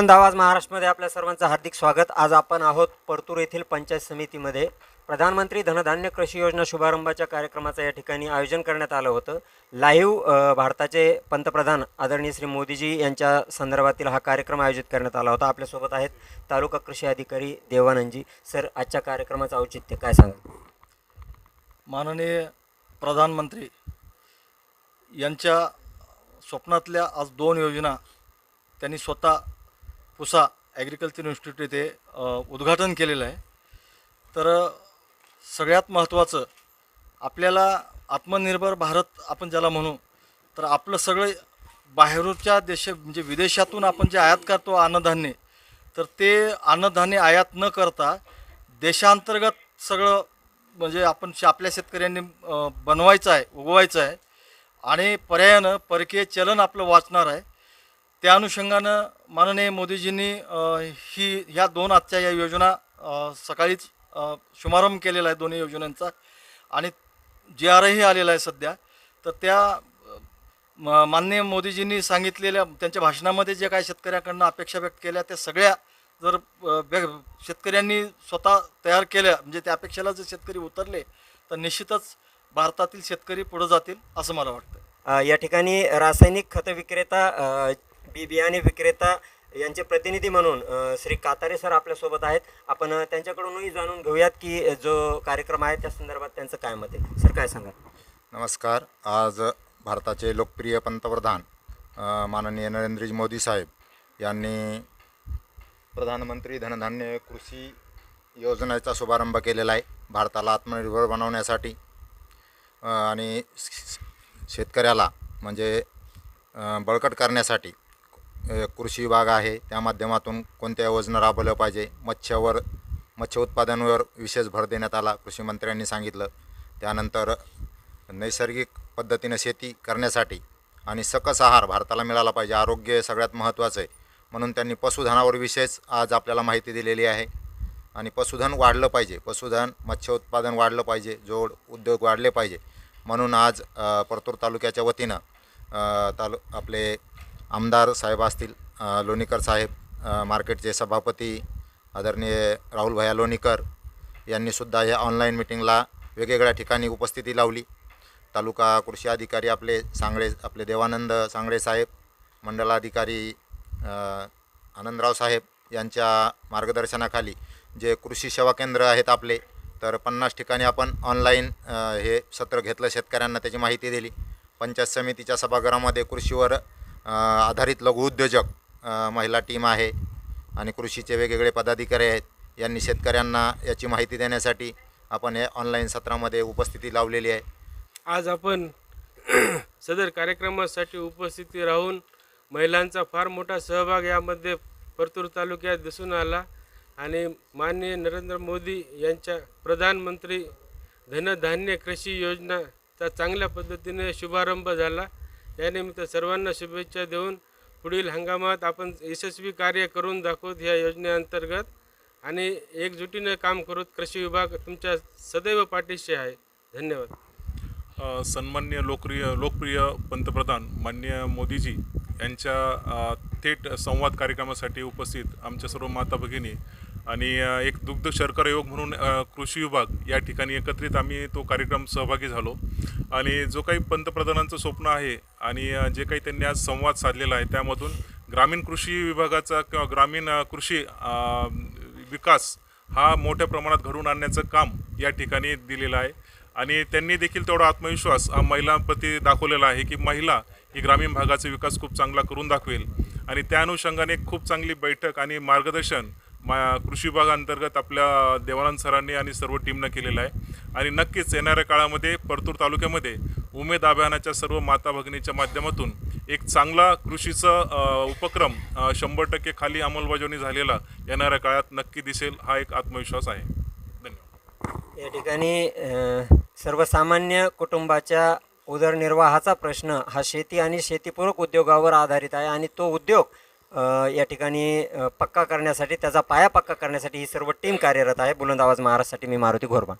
आनंद आवाज महाराष्ट्रामध्ये आपल्या सर्वांचं हार्दिक स्वागत. आज आपण आहोत परतूर येथील पंचायत समितीमध्ये. प्रधानमंत्री धनधान्य कृषी योजना शुभारंभाच्या कार्यक्रमाचं या ठिकाणी आयोजन करण्यात आलं होतं. लाईव्ह भारताचे पंतप्रधान आदरणीय श्री मोदीजी यांच्या संदर्भातील हा कार्यक्रम आयोजित करण्यात आला होता. आपल्यासोबत आहेत तालुका कृषी अधिकारी देवानंदजी. सर आजच्या कार्यक्रमाचं औचित्य काय सांगा माननीय प्रधानमंत्री यांच्या स्वप्नातल्या आज दोन योजना त्यांनी स्वतः पुसा ॲग्रिकल्चर इन्स्टिट्यूट येथे उद्घाटन केलेलं आहे. तर सगळ्यात महत्त्वाचं आपल्याला आत्मनिर्भर भारत आपण ज्याला म्हणू तर आपलं सगळं बाहेरच्या देश म्हणजे विदेशातून आपण जे आयात करतो अन्नधान्य तर ते अन्नधान्य आयात न करता देशांतर्गत सगळं म्हणजे आपण आपल्या शेतकऱ्यांनी बनवायचं आहे उगवायचं आहे. आणि पर्यायानं परकीय चलन आपलं वाचणार आहे. त्या अनुषंगानं माननीय मोदीजींनी ही ह्या दोन आजच्या या योजना सकाळीच शुभारंभ केलेला आहे दोन्ही योजनांचा. आणि जे आरही आलेला आहे सध्या. तर त्या माननीय मोदीजींनी सांगितलेल्या त्यांच्या भाषणामध्ये जे काही शेतकऱ्याकडनं अपेक्षा व्यक्त केल्या त्या सगळ्या जर शेतकऱ्यांनी स्वतः तयार केल्या म्हणजे त्या अपेक्षेला जर शेतकरी उतरले तर निश्चितच भारतातील शेतकरी पुढे जातील असं मला वाटतं. या ठिकाणी रासायनिक खत विक्रेता बी बियाणे विक्रेता यांचे प्रतिनिधी म्हणून श्री कातारे सर आपल्यासोबत आहेत. आपण त्यांच्याकडूनही जाणून घेऊयात की जो कार्यक्रम आहे त्या संदर्भात त्यांचं काय मत आहे. सर काय सांगा नमस्कार. आज भारताचे लोकप्रिय पंतप्रधान माननीय नरेंद्रजी मोदी साहेब यांनी प्रधानमंत्री धनधान्य कृषी योजनेचा शुभारंभ केलेला आहे. भारताला आत्मनिर्भर बनवण्यासाठी आणि शेतकऱ्याला म्हणजे बळकट करण्यासाठी कृषी विभाग आहे. त्या माध्यमातून कोणत्या योजना राबवल्या पाहिजे? मत्स्यावर मत्स्य उत्पादनावर विशेष भर देण्यात आला कृषी मंत्र्यांनी सांगितलं. त्यानंतर नैसर्गिक पद्धतीनं शेती करण्यासाठी आणि सकस आहार भारताला मिळाला पाहिजे. आरोग्य सगळ्यात महत्त्वाचं आहे. म्हणून त्यांनी पशुधनावर विशेष आज आपल्याला माहिती दिलेली आहे. आणि पशुधन वाढलं पाहिजे. पशुधन मत्स्य उत्पादन वाढलं पाहिजे. जोड उद्योग वाढले पाहिजे. म्हणून आज परतूर तालुक्याच्या वतीनं तालु आपले आमदार साहेब असतील लोणीकर साहेब मार्केटचे सभापती आदरणीय राहुल भैया लोणीकर यांनीसुद्धा या ऑनलाईन मिटिंगला वेगवेगळ्या ठिकाणी उपस्थिती लावली. तालुका कृषी अधिकारी आपले सांगळे आपले देवानंद सांगळे साहेब मंडलाधिकारी आनंदराव साहेब यांच्या मार्गदर्शनाखाली जे कृषी सेवा केंद्र आहेत आपले तर पन्नास ठिकाणी आपण ऑनलाईन हे सत्र घेतलं शेतकऱ्यांना त्याची माहिती दिली. पंचायत समितीच्या सभागृहामध्ये कृषीवर आधारित लघुउद्योजक महिला टीम आहे आणि कृषीचे वेगवेगळे पदाधिकारी आहेत. यांनी शेतकऱ्यांना याची माहिती देण्यासाठी आपण हे ऑनलाईन सत्रामध्ये उपस्थिती लावलेली आहे. आज आपण सदर कार्यक्रमासाठी उपस्थिती राहून महिलांचा फार मोठा सहभाग यामध्ये परतूर तालुक्यात दिसून आला आणि माननीय नरेंद्र मोदी यांच्या प्रधानमंत्री धनधान्य कृषी योजनाचा चांगल्या पद्धतीने शुभारंभ झाला. यानिमित्त सर्वांना शुभेच्छा देऊन पुढील हंगामात आपण यशस्वी कार्य करून दाखवत ह्या योजनेअंतर्गत आणि एकजुटीने काम करूत कृषी विभाग तुमच्या सदैव पाठीशी आहे. धन्यवाद. सन्मान्य लोकप्रिय लोकप्रिय पंतप्रधान मान्य मोदीजी यांच्या थेट संवाद कार्यक्रमासाठी उपस्थित आमच्या सर्व माता भगिनी आणि एक दुग्ध शर्करा योग म्हणून कृषी विभाग या ठिकाणी एकत्रित आम्ही तो कार्यक्रम सहभागी झालो. आणि जो काही पंतप्रधानांचं स्वप्न आहे आणि जे काही त्यांनी आज संवाद साधलेला आहे त्यामधून ग्रामीण कृषी विभागाचा किंवा ग्रामीण कृषी विकास हा मोठ्या प्रमाणात घडवून आणण्याचं काम या ठिकाणी दिलेलं आहे. आणि त्यांनी देखील तेवढा आत्मविश्वास हा महिलांप्रती दाखवलेला आहे की महिला ही ग्रामीण भागाचा विकास खूप चांगला करून दाखवेल. आणि त्या अनुषंगाने खूप चांगली बैठक आणि मार्गदर्शन मा कृषी विभागांतर्गत आपल्या देवानंद सरांनी आणि सर्व टीमनं केलेलं आहे. आणि नक्कीच येणाऱ्या काळामध्ये परतूर तालुक्यामध्ये उमेद अभियानाच्या सर्व माता भगिनीच्या माध्यमातून एक चांगला कृषीचा उपक्रम शंभर टक्के खाली अंमलबजावणी झालेला येणाऱ्या काळात नक्की दिसेल. हा एक आत्मविश्वास आहे. धन्यवाद. या ठिकाणी सर्वसामान्य कुटुंबाच्या उदरनिर्वाहाचा प्रश्न हा शेती आणि शेतीपूरक उद्योगावर आधारित आहे आणि तो उद्योग या ठिकाणी पक्का करण्यासाठी त्याचा पाया पक्का करण्यासाठी ही सर्व टीम कार्यरत आहे. बुलंद आवाज महाराष्ट्रासाठी मी मारुती घोरबा